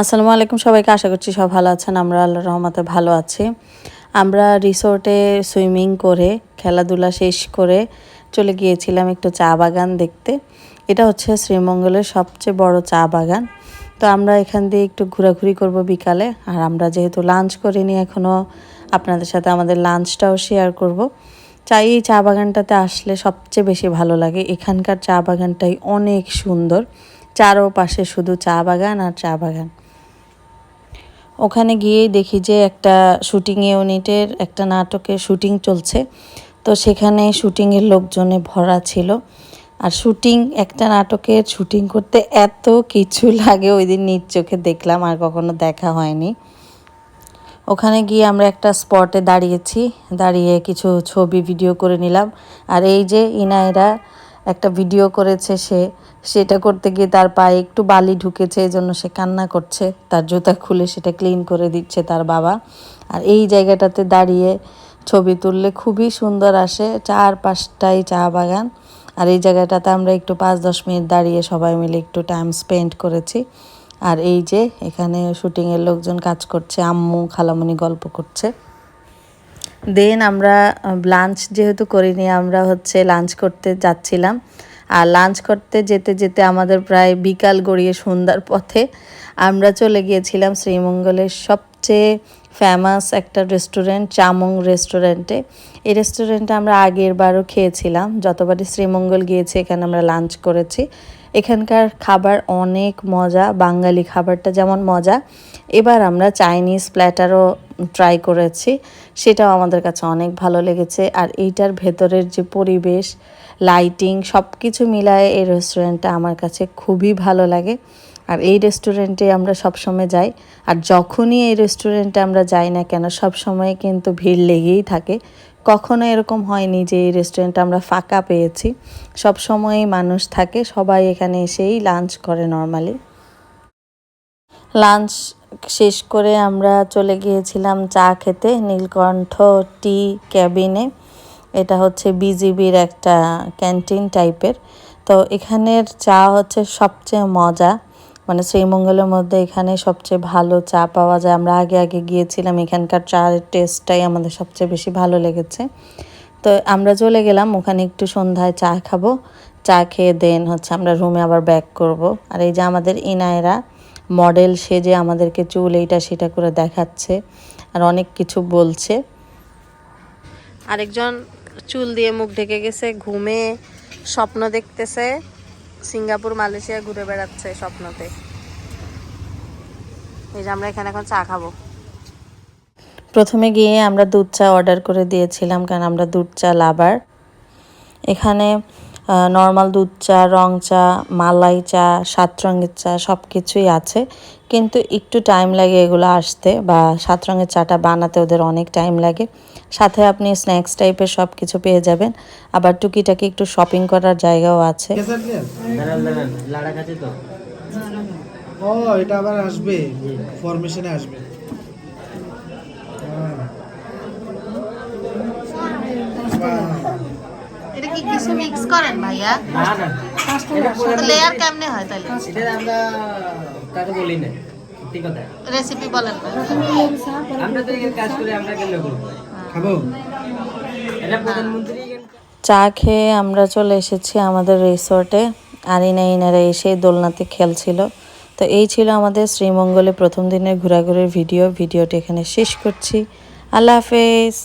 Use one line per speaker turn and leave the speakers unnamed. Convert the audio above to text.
আসসালামু আলাইকুম সবাইকে, আশা করছি সব ভালো আছেন। আমরা আল্লাহ রহমতে ভালো আছি। আমরা রিসোর্টে সুইমিং করে, খেলাধুলা শেষ করে চলে গিয়েছিলাম একটু চা বাগান দেখতে। এটা হচ্ছে শ্রীমঙ্গলের সবচেয়ে বড় চা বাগান। তো আমরা এখান দিয়ে একটু ঘোরাঘুরি করব বিকালে। আর আমরা যেহেতু লাঞ্চ করিনি এখনও আপনাদের সাথে আমাদের লাঞ্চটাও শেয়ার করব। চাই এই চা বাগানটাতে আসলে সবচেয়ে বেশি ভালো লাগে। এখানকার চা বাগানটাই অনেক সুন্দর। চারোপাশে শুধু চা বাগান আর চা বাগান। ওখানে গিয়েই দেখি যে একটা শুটিং ইউনিটের একটা নাটকের শুটিং চলছে। তো সেখানে শুটিংয়ের লোকজনে ভরা ছিল। আর শুটিং একটা নাটকের শুটিং করতে এত কিছু লাগে ওই দিন নিজ চোখে দেখলাম, আর কখনো দেখা হয়নি। ওখানে গিয়ে আমরা একটা স্পটে দাঁড়িয়েছি, দাঁড়িয়ে কিছু ছবি ভিডিও করে নিলাম। আর এই যে ইনায়রা একটা ভিডিও করেছে সে। সেটা করতে গিয়ে তার পায়ে একটু বালি ঢুকেছে এই জন্য সে কান্না করছে। তার জুতা খুলে সেটা ক্লিন করে দিচ্ছে তার বাবা। আর এই জায়গাটাতে দাঁড়িয়ে ছবি তুললে খুবই সুন্দর আসে চার পাঁচটাই চা বাগান। আর এই জায়গাটাতে আমরা একটু পাঁচ দশ মিনিট দাঁড়িয়ে সবাই মিলে একটু টাইম স্পেন্ড করেছি। আর এই যে এখানে শুটিংয়ের লোকজন কাজ করছে, আম্মু, খালামুনি গল্প করছে। দেন আমরা লাঞ্চ যেহেতু করিনি, আমরা হচ্ছে লাঞ্চ করতে যাচ্ছিলাম। আর লাঞ্চ করতে যেতে যেতে আমাদের প্রায় বিকাল গড়িয়ে সন্ধ্যার পথে আমরা চলে গিয়েছিলাম শ্রীমঙ্গলের সবচেয়ে ফেমাস একটা রেস্টুরেন্ট চামং রেস্টুরেন্টে এই রেস্টুরেন্টে আমরা আগের বারও খেয়েছিলাম। যতবারই শ্রীমঙ্গল গিয়েছি, এখানে আমরা লাঞ্চ করেছি। এখানকার খাবার অনেক মজা, বাঙালি খাবারটা যেমন মজা। এবার আমরা চাইনিজ প্ল্যাটারও ট্রাই করেছি, সেটাও আমাদের কাছে অনেক ভালো লেগেছে। আর এইটার ভেতরের যে পরিবেশ লাইটিং সব কিছু মিলায়ে এই রেস্টুরেন্টটা আমার কাছে খুবই ভালো লাগে। আর এই রেস্টুরেন্টে আমরা সবসময় যাই, আর যখনই এই রেস্টুরেন্টে আমরা যাই না কেন সব সময় কিন্তু ভিড় লেগেই থাকে। কখনো এরকম হয়নি যে এই রেস্টুরেন্টটা আমরা ফাঁকা পেয়েছি। সব সময়ই মানুষ থাকে, সবাই এখানে এসেই লাঞ্চ করে নর্মালি লাঞ্চ শেষ করে আমরা চলে গিয়েছিলাম চা খেতে, নীলকণ্ঠ টি ক্যাবিনে। এটা হচ্ছে বিজিবির একটা ক্যান্টিন টাইপের। তো এখানের চা হচ্ছে সবচেয়ে মজা। মানে শ্রীমঙ্গলের মধ্যে এখানে সবচেয়ে ভালো চা পাওয়া যায়। আমরা আগে আগে গিয়েছিলাম, এখানকার চায়ের টেস্টটাই আমাদের সবচেয়ে বেশি ভালো লেগেছে। তো আমরা চলে গেলাম, ওখানে একটু সন্ধ্যায় চা খাব। চা খেয়ে দেন হচ্ছে আমরা রুমে আবার ব্যাক করব। আর এই যে আমাদের ইনায়রা মডেল সেজে আমাদেরকে চুল এইটা সেটা করে দেখাচ্ছে আর অনেক কিছু বলছে। আরেকজন চুল দিয়ে মুখ ঢেকে গেছে ঘুমে স্বপ্ন দেখতেছে সিঙ্গাপুর মালয়েশিয়া ঘুরে বেড়াচ্ছে স্বপ্নতে। এই যে আমরা এখানে এখন চা খাব। প্রথমে গিয়ে আমরা দুধ চা অর্ডার করে দিয়েছিলাম কারণ আমরা দুধ চা লাভার। এখানে নর্মাল দুধ চা রং চা মালাই চা সাত রঙের চা সব কিছুই আছে। কিন্তু একটু টাইম লাগে এগুলো আসতে বা সাত রঙের চাটা বানাতে ওদের অনেক টাইম লাগে। সাথে আপনি স্ন্যাক্স টাইপের সব কিছু পেয়ে যাবেন। আবার টুকিটাকি একটু শপিং করার জায়গাও আছে।
ও এটা আবার আসবে। ফরমেশনে আসবে
এটা কি কিছু মিক্স করেন ভাইয়া। লেয়ার কেমনে হয় তাহলে?
এটা আমরা কাকে বলি না সত্যি কথা।
রেসিপি বলেন
আমরা তো কাজ করে আমরা কেন করব?
খাব?
এটা প্রধানমন্ত্রী
চা খেয়ে আমরা চলে এসেছি আমাদের রিসোর্টে। আর ইনা ইনারা এসে দোলনাতে খেলছিল। তো এই ছিল আমাদের শ্রীমঙ্গলে প্রথম দিনের ঘোরাঘুরির ভিডিও। ভিডিওটি এখানে শেষ করছি। আল্লাহ হাফেজ।